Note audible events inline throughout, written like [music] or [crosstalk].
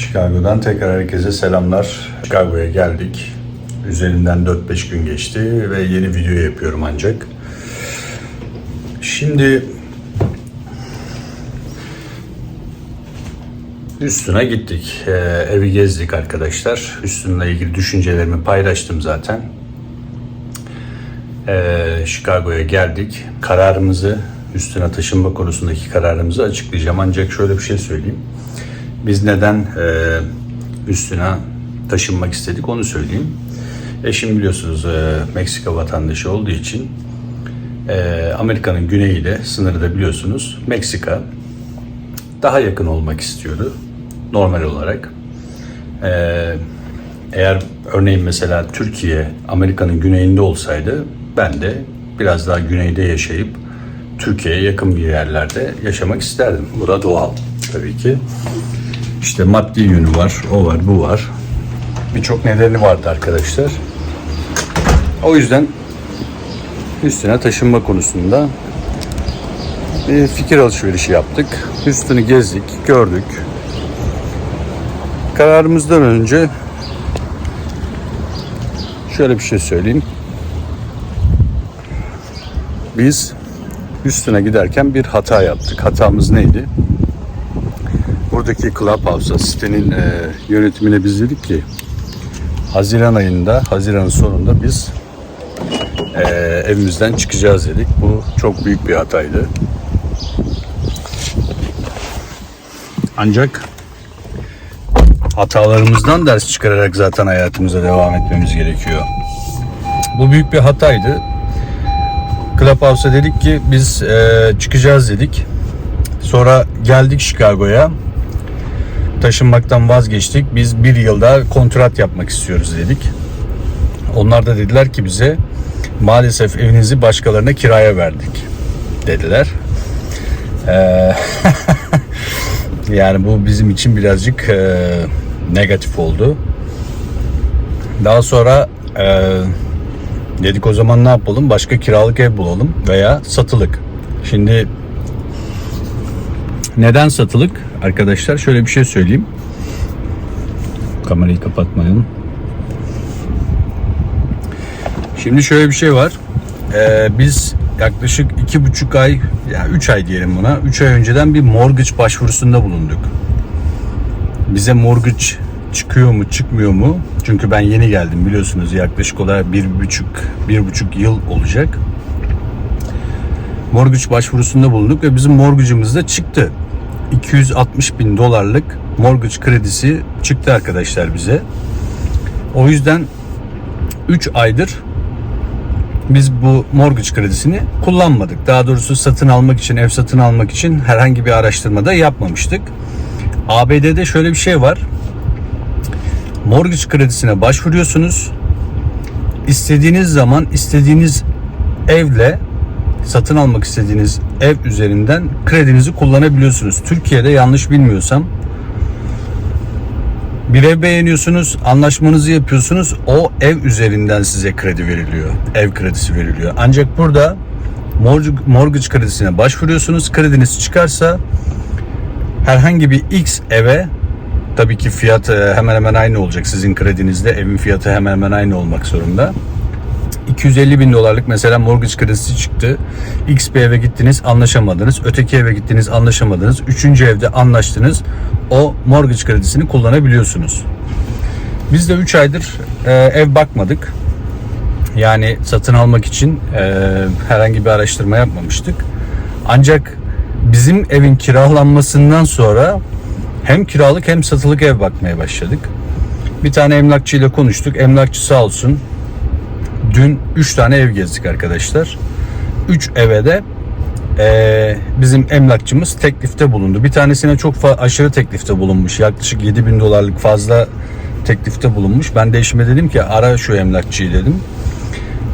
Chicago'dan tekrar herkese selamlar. Chicago'ya geldik. Üzerinden 4-5 gün geçti ve yeni video yapıyorum ancak. Şimdi Üstüne gittik. Ee, evi gezdik arkadaşlar. Üstünle ilgili düşüncelerimi paylaştım zaten. Ee, Chicago'ya geldik. Kararımızı, üstüne taşınma konusundaki kararımızı açıklayacağım. Ancak şöyle bir şey söyleyeyim. Biz neden e, üstüne taşınmak istedik onu söyleyeyim. Eşim biliyorsunuz e, Meksika vatandaşı olduğu için e, Amerika'nın güneyiyle sınırı da biliyorsunuz Meksika daha yakın olmak istiyordu normal olarak. Ee, eğer örneğin mesela Türkiye Amerika'nın güneyinde olsaydı ben de biraz daha güneyde yaşayıp Türkiye'ye yakın bir yerlerde yaşamak isterdim. Bu da doğal tabii ki. İşte maddi yönü var, o var, bu var. Birçok nedeni vardı arkadaşlar. O yüzden üstüne taşınma konusunda bir fikir alışverişi yaptık. Üstünü gezdik, gördük. Kararımızdan önce şöyle bir şey söyleyeyim. Biz üstüne giderken bir hata yaptık. Hatamız neydi? Buradaki Clubhouse'a sitenin e, yönetimine biz dedik ki Haziran ayında, Haziran'ın sonunda biz e, evimizden çıkacağız dedik. Bu çok büyük bir hataydı. Ancak hatalarımızdan ders çıkararak zaten hayatımıza devam etmemiz gerekiyor. Bu büyük bir hataydı. Clubhouse'a dedik ki biz e, çıkacağız dedik. Sonra geldik Chicago'ya. Taşınmaktan vazgeçtik. Biz bir yılda kontrat yapmak istiyoruz dedik. Onlar da dediler ki bize maalesef evinizi başkalarına kiraya verdik dediler. Ee, [laughs] yani bu bizim için birazcık e, negatif oldu. Daha sonra e, dedik o zaman ne yapalım? Başka kiralık ev bulalım veya satılık. Şimdi neden satılık? Arkadaşlar şöyle bir şey söyleyeyim. Kamerayı kapatmayalım. Şimdi şöyle bir şey var. Ee, biz yaklaşık iki buçuk ay, ya yani üç ay diyelim buna. Üç ay önceden bir mortgage başvurusunda bulunduk. Bize mortgage çıkıyor mu çıkmıyor mu? Çünkü ben yeni geldim biliyorsunuz yaklaşık olarak bir buçuk, bir buçuk yıl olacak. Mortgage başvurusunda bulunduk ve bizim mortgage'ımız da çıktı. 260 bin dolarlık mortgage kredisi çıktı arkadaşlar bize. O yüzden 3 aydır biz bu mortgage kredisini kullanmadık. Daha doğrusu satın almak için, ev satın almak için herhangi bir araştırmada yapmamıştık. ABD'de şöyle bir şey var. Mortgage kredisine başvuruyorsunuz. İstediğiniz zaman istediğiniz evle satın almak istediğiniz ev üzerinden kredinizi kullanabiliyorsunuz. Türkiye'de yanlış bilmiyorsam bir ev beğeniyorsunuz, anlaşmanızı yapıyorsunuz. O ev üzerinden size kredi veriliyor. Ev kredisi veriliyor. Ancak burada mortgage kredisine başvuruyorsunuz. Krediniz çıkarsa herhangi bir X eve tabii ki fiyat hemen hemen aynı olacak. Sizin kredinizde evin fiyatı hemen hemen aynı olmak zorunda. 250 bin dolarlık mesela mortgage kredisi çıktı. X bir eve gittiniz anlaşamadınız. Öteki eve gittiniz anlaşamadınız. Üçüncü evde anlaştınız. O mortgage kredisini kullanabiliyorsunuz. Biz de 3 aydır e, ev bakmadık. Yani satın almak için e, herhangi bir araştırma yapmamıştık. Ancak bizim evin kiralanmasından sonra hem kiralık hem satılık ev bakmaya başladık. Bir tane emlakçıyla konuştuk. Emlakçı sağ olsun dün 3 tane ev gezdik arkadaşlar. 3 eve de e, bizim emlakçımız teklifte bulundu. Bir tanesine çok aşırı teklifte bulunmuş. Yaklaşık 7 bin dolarlık fazla teklifte bulunmuş. Ben de eşime dedim ki ara şu emlakçıyı dedim.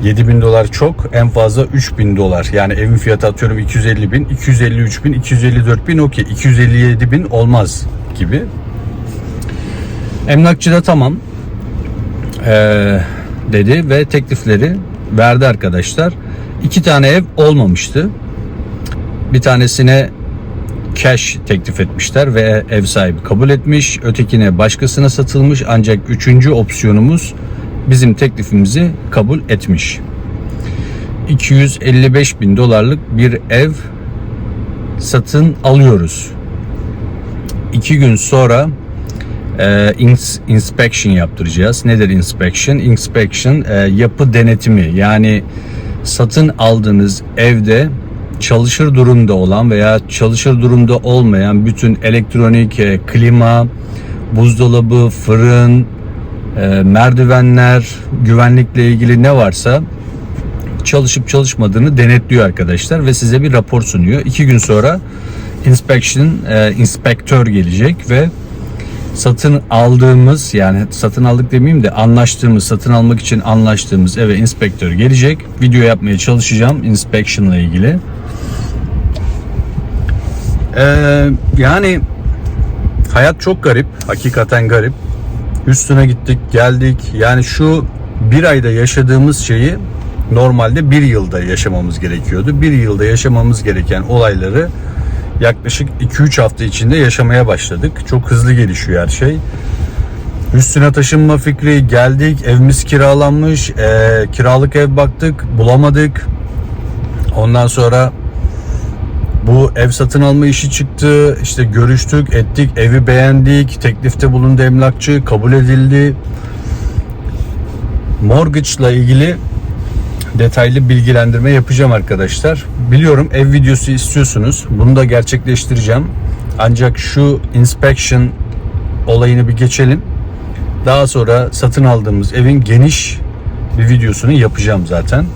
7 bin dolar çok en fazla 3 bin dolar yani evin fiyatı atıyorum 250 bin 253 bin 254 bin okey 257 bin olmaz gibi emlakçı da tamam ee, dedi ve teklifleri verdi arkadaşlar. İki tane ev olmamıştı. Bir tanesine cash teklif etmişler ve ev sahibi kabul etmiş. Ötekine başkasına satılmış ancak üçüncü opsiyonumuz bizim teklifimizi kabul etmiş. 255 bin dolarlık bir ev satın alıyoruz. İki gün sonra e, ins- inspection yaptıracağız. Nedir inspection? Inspection e, yapı denetimi yani satın aldığınız evde çalışır durumda olan veya çalışır durumda olmayan bütün elektronik, e, klima, buzdolabı, fırın, e, merdivenler, güvenlikle ilgili ne varsa çalışıp çalışmadığını denetliyor arkadaşlar ve size bir rapor sunuyor. İki gün sonra inspection, e, inspektör gelecek ve satın aldığımız yani satın aldık demeyeyim de anlaştığımız satın almak için anlaştığımız eve inspektör gelecek. Video yapmaya çalışacağım inspection ile ilgili. Ee, yani hayat çok garip. Hakikaten garip. Üstüne gittik geldik. Yani şu bir ayda yaşadığımız şeyi normalde bir yılda yaşamamız gerekiyordu. Bir yılda yaşamamız gereken olayları yaklaşık 2-3 hafta içinde yaşamaya başladık. Çok hızlı gelişiyor her şey. Üstüne taşınma fikri geldik. Evimiz kiralanmış. Ee, kiralık ev baktık. Bulamadık. Ondan sonra bu ev satın alma işi çıktı. İşte görüştük, ettik, evi beğendik. Teklifte bulundu emlakçı, kabul edildi. Mortgage ile ilgili detaylı bilgilendirme yapacağım arkadaşlar. Biliyorum ev videosu istiyorsunuz. Bunu da gerçekleştireceğim. Ancak şu inspection olayını bir geçelim. Daha sonra satın aldığımız evin geniş bir videosunu yapacağım zaten.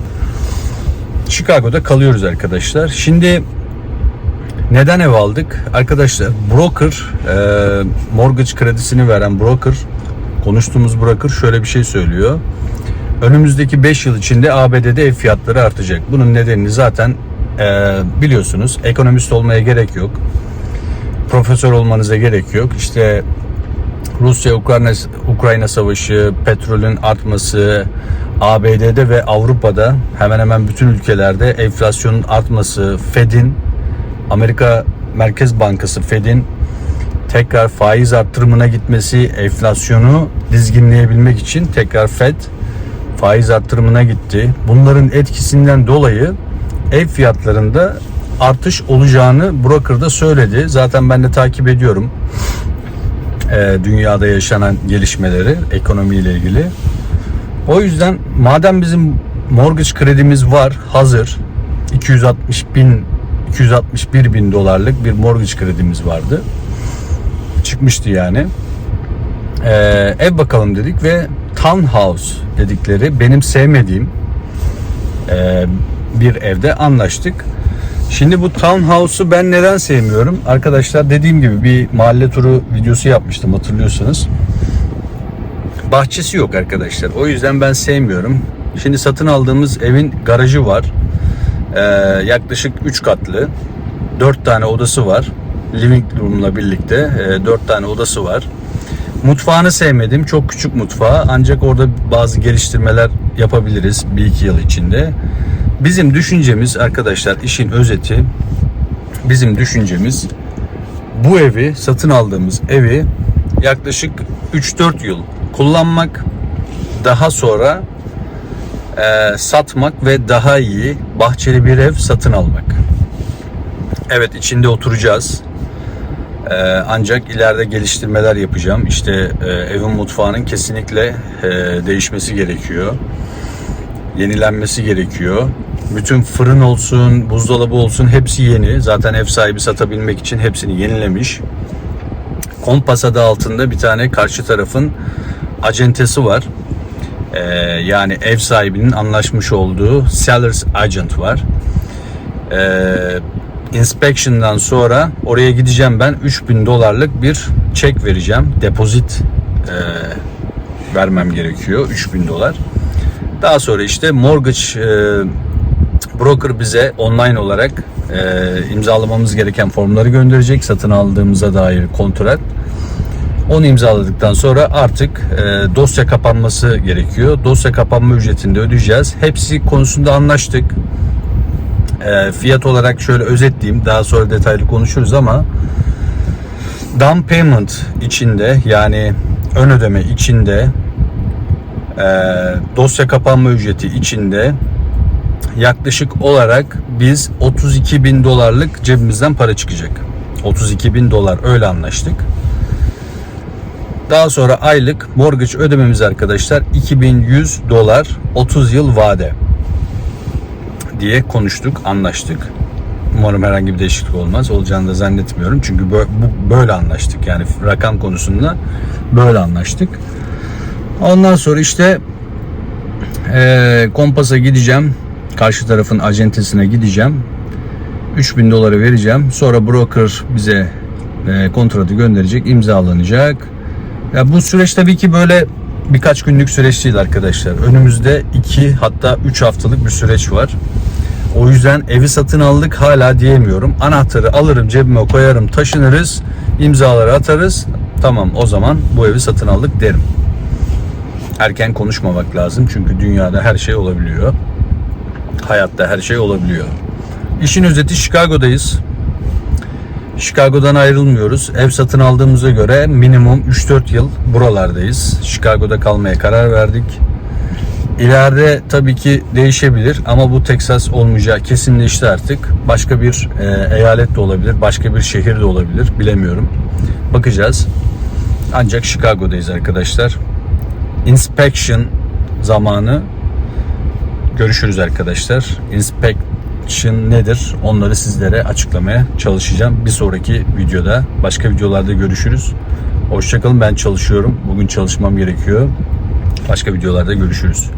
Chicago'da kalıyoruz arkadaşlar. Şimdi neden ev aldık? Arkadaşlar broker, e, mortgage kredisini veren broker, konuştuğumuz broker şöyle bir şey söylüyor. Önümüzdeki 5 yıl içinde ABD'de ev fiyatları artacak. Bunun nedenini zaten e, biliyorsunuz. Ekonomist olmaya gerek yok. Profesör olmanıza gerek yok. İşte Rusya Ukrayna Ukrayna savaşı, petrolün artması, ABD'de ve Avrupa'da hemen hemen bütün ülkelerde enflasyonun artması, Fed'in Amerika Merkez Bankası Fed'in tekrar faiz arttırımına gitmesi, enflasyonu dizginleyebilmek için tekrar Fed faiz arttırımına gitti. Bunların etkisinden dolayı ev fiyatlarında artış olacağını broker da söyledi. Zaten ben de takip ediyorum e, dünyada yaşanan gelişmeleri ekonomiyle ilgili. O yüzden madem bizim mortgage kredimiz var hazır 260 bin 261 bin dolarlık bir mortgage kredimiz vardı. Çıkmıştı yani. Ee, ev bakalım dedik ve townhouse dedikleri benim sevmediğim e, bir evde anlaştık. Şimdi bu townhouse'u ben neden sevmiyorum? Arkadaşlar dediğim gibi bir mahalle turu videosu yapmıştım hatırlıyorsanız. Bahçesi yok arkadaşlar. O yüzden ben sevmiyorum. Şimdi satın aldığımız evin garajı var. Ee, yaklaşık 3 katlı. 4 tane odası var. Living room'la birlikte e, 4 tane odası var. Mutfağını sevmedim. Çok küçük mutfağı. Ancak orada bazı geliştirmeler yapabiliriz bir iki yıl içinde. Bizim düşüncemiz arkadaşlar işin özeti bizim düşüncemiz bu evi satın aldığımız evi yaklaşık 3-4 yıl kullanmak daha sonra e, satmak ve daha iyi bahçeli bir ev satın almak. Evet içinde oturacağız. E, ancak ileride geliştirmeler yapacağım. İşte e, evin mutfağının kesinlikle e, değişmesi gerekiyor. Yenilenmesi gerekiyor. Bütün fırın olsun, buzdolabı olsun hepsi yeni. Zaten ev sahibi satabilmek için hepsini yenilemiş. Kompas adı altında bir tane karşı tarafın acentesi var. Ee, yani ev sahibinin anlaşmış olduğu seller's agent var. Ee, inspection'dan sonra oraya gideceğim ben 3000 dolarlık bir çek vereceğim. Depozit e, vermem gerekiyor 3000 dolar. Daha sonra işte mortgage e, broker bize online olarak e, imzalamamız gereken formları gönderecek satın aldığımıza dair kontrat. Onu imzaladıktan sonra artık e, dosya kapanması gerekiyor. Dosya kapanma ücretini de ödeyeceğiz. Hepsi konusunda anlaştık. Fiyat olarak şöyle özetleyeyim. Daha sonra detaylı konuşuruz ama down payment içinde yani ön ödeme içinde dosya kapanma ücreti içinde yaklaşık olarak biz 32 bin dolarlık cebimizden para çıkacak. 32 bin dolar öyle anlaştık. Daha sonra aylık mortgage ödememiz arkadaşlar 2100 dolar 30 yıl vade diye konuştuk, anlaştık. Umarım herhangi bir değişiklik olmaz. Olacağını da zannetmiyorum. Çünkü böyle anlaştık. Yani rakam konusunda böyle anlaştık. Ondan sonra işte eee Kompas'a gideceğim. Karşı tarafın acentesine gideceğim. 3000 doları vereceğim. Sonra broker bize e, kontratı gönderecek, imzalanacak. Ya bu süreç tabii ki böyle birkaç günlük süreç değil arkadaşlar. Önümüzde 2 hatta 3 haftalık bir süreç var. O yüzden evi satın aldık hala diyemiyorum. Anahtarı alırım cebime koyarım taşınırız imzaları atarız. Tamam o zaman bu evi satın aldık derim. Erken konuşmamak lazım çünkü dünyada her şey olabiliyor. Hayatta her şey olabiliyor. İşin özeti Chicago'dayız. Chicago'dan ayrılmıyoruz. Ev satın aldığımıza göre minimum 3-4 yıl buralardayız. Chicago'da kalmaya karar verdik. İleride tabii ki değişebilir ama bu Texas olmayacağı kesinleşti artık. Başka bir e, eyalet de olabilir, başka bir şehir de olabilir. Bilemiyorum. Bakacağız. Ancak Chicago'dayız arkadaşlar. Inspection zamanı görüşürüz arkadaşlar. Inspection nedir? Onları sizlere açıklamaya çalışacağım. Bir sonraki videoda, başka videolarda görüşürüz. Hoşçakalın ben çalışıyorum. Bugün çalışmam gerekiyor. Başka videolarda görüşürüz.